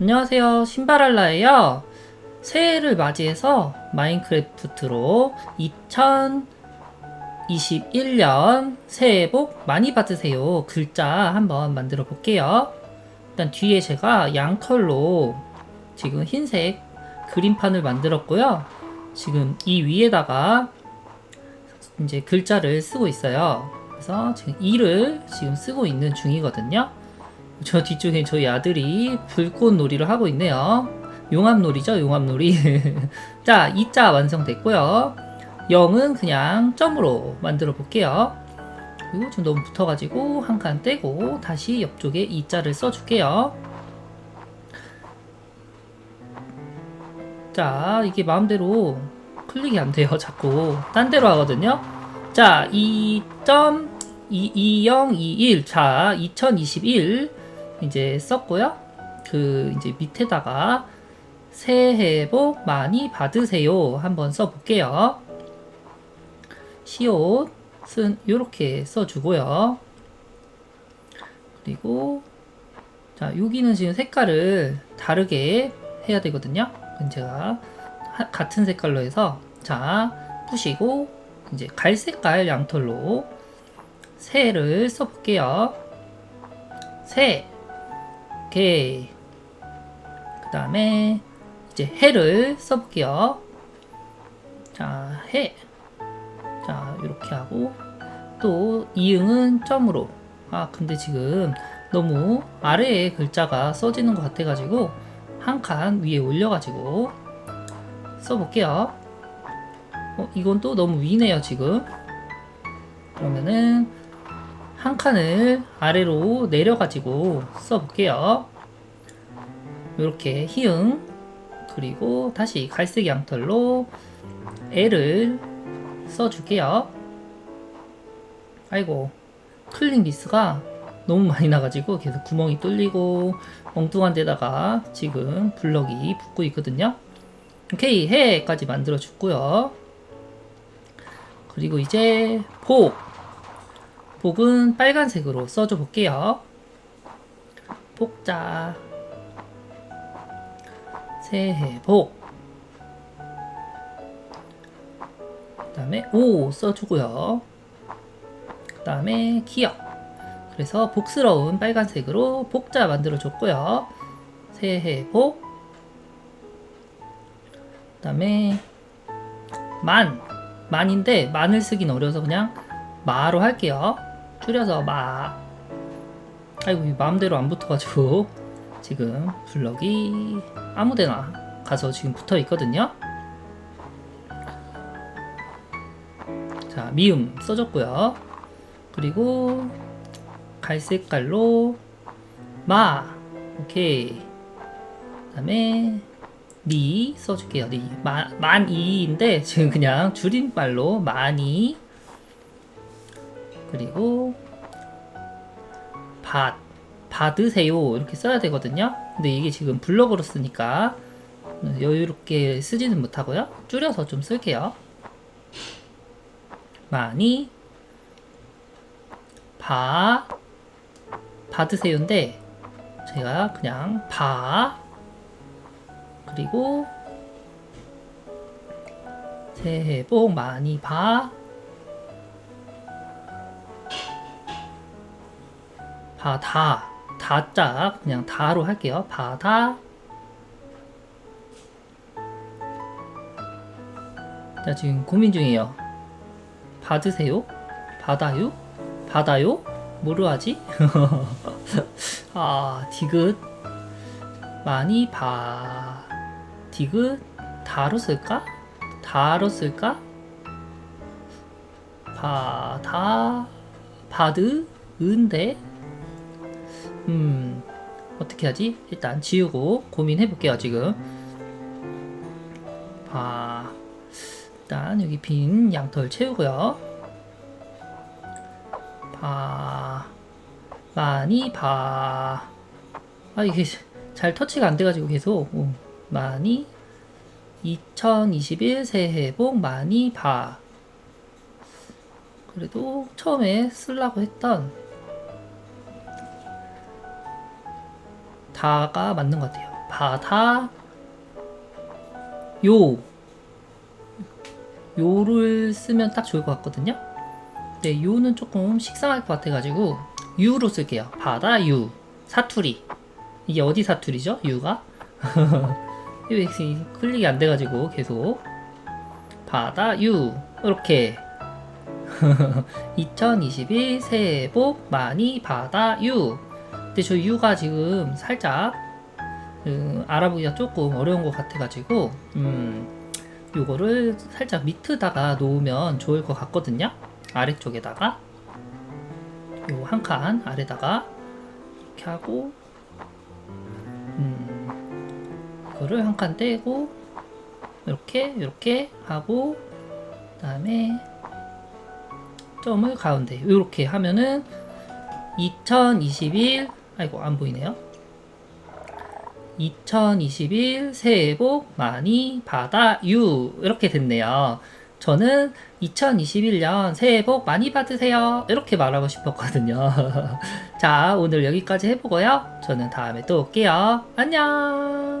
안녕하세요. 신발알라예요. 새해를 맞이해서 마인크래프트로 2021년 새해 복 많이 받으세요. 글자 한번 만들어 볼게요. 일단 뒤에 제가 양털로 지금 흰색 그림판을 만들었고요. 지금 이 위에다가 이제 글자를 쓰고 있어요. 그래서 지금 이를 지금 쓰고 있는 중이거든요. 저 뒤쪽에 저희 아들이 불꽃 놀이를 하고 있네요. 용암놀이죠, 용암놀이. 자, 이 자 완성됐고요. 0은 그냥 점으로 만들어 볼게요. 그리고 지금 너무 붙어가지고 한 칸 떼고 다시 옆쪽에 이 자를 써줄게요. 자, 이게 마음대로 클릭이 안 돼요, 자꾸. 딴 데로 하거든요. 자, 2.2021. 자, 2021 이제 썼고요. 그 이제 밑에다가 새해 복 많이 받으세요. 한번 써볼게요. 시옷은 이렇게 써주고요. 그리고 자 여기는 지금 색깔을 다르게 해야 되거든요. 제가 하- 같은 색깔로 해서 자 푸시고 이제 갈색깔 양털로 새를 써볼게요. 새, 개, 그 다음에 이제 해를 써볼게요. 자, 해. 자, 이렇게 하고 또 이응은 점으로. 아, 근데 지금 너무 아래에 글자가 써지는 것 같아가지고 한 칸 위에 올려가지고 써볼게요. 어, 이건 또 너무 위네요, 지금. 그러면은 한 칸을 아래로 내려가지고 써볼게요. 이렇게 희응 그리고 다시 갈색 양털로 L을 써줄게요. 아이고 클릭 미스가 너무 많이 나가지고 계속 구멍이 뚫리고 엉뚱한 데다가 지금 블럭이 붙고 있거든요. 오케이 해까지 만들어 줬고요. 그리고 이제 복 복은 빨간색으로 써줘 볼게요. 복자 새해 복. 그 다음에 오 써주고요. 그 다음에 기억. 그래서 복스러운 빨간색으로 복자 만들어줬고요. 새해 복. 그 다음에 만. 만인데 만을 쓰긴 어려서 그냥 마로 할게요. 줄여서 마. 아이고 이 마음대로 안 붙어가지고 지금 블럭이 아무데나 가서 지금 붙어 있거든요. 자 미음 써줬고요. 그리고 갈색깔로 마 오케이. 그 다음에 니 써줄게요. 니 마, 만이인데 지금 그냥 줄임말로 많이 그리고 받 받으세요 이렇게 써야 되거든요. 근데 이게 지금 블럭으로 쓰니까 여유롭게 쓰지는 못하고요. 줄여서 좀 쓸게요. 많이 바 받으세요인데 제가 그냥 바 그리고 새해 복 많이 봐 바다 다자 그냥 다로 할게요. 바다. 자 지금 고민 중이에요. 받으세요? 받아요? 받아요? 뭐로 하지? 아 디귿. 많이 봐 디귿. 다로 쓸까? 다로 쓸까? 바다. 바드 은데 음 어떻게 하지? 일단 지우고 고민해 볼게요 지금. 봐 일단 여기 빈 양털 채우고요. 봐 많이 봐. 아 이게 잘 터치가 안 돼가지고 계속. 어, 많이. 2021 새해 복 많이 봐. 그래도 처음에 쓰려고 했던 다가 맞는 것 같아요. 받아 요 요를 쓰면 딱 좋을 것 같거든요. 네, 요는 조금 식상할 것 같아가지고 유로 쓸게요. 바다 유 사투리 이게 어디 사투리죠? 유가 왜 클릭이 안 돼가지고 계속 바다 유 이렇게 2021 새해 복 많이 받아 유 근데 저 유가 지금 살짝 음, 알아보기가 조금 어려운 것 같아가지고 음, 요거를 살짝 밑에다가 놓으면 좋을 것 같거든요. 아래쪽에다가. 요 한 칸 아래다가 이렇게 하고 음, 이거를 한 칸 떼고 이렇게 이렇게 하고 그 다음에 점을 가운데 이렇게 하면은 2021 아이고 안 보이네요. 2021 새해 복 많이 받아유 이렇게 됐네요. 저는 2021년 새해 복 많이 받으세요 이렇게 말하고 싶었거든요. 자 오늘 여기까지 해보고요. 저는 다음에 또 올게요. 안녕.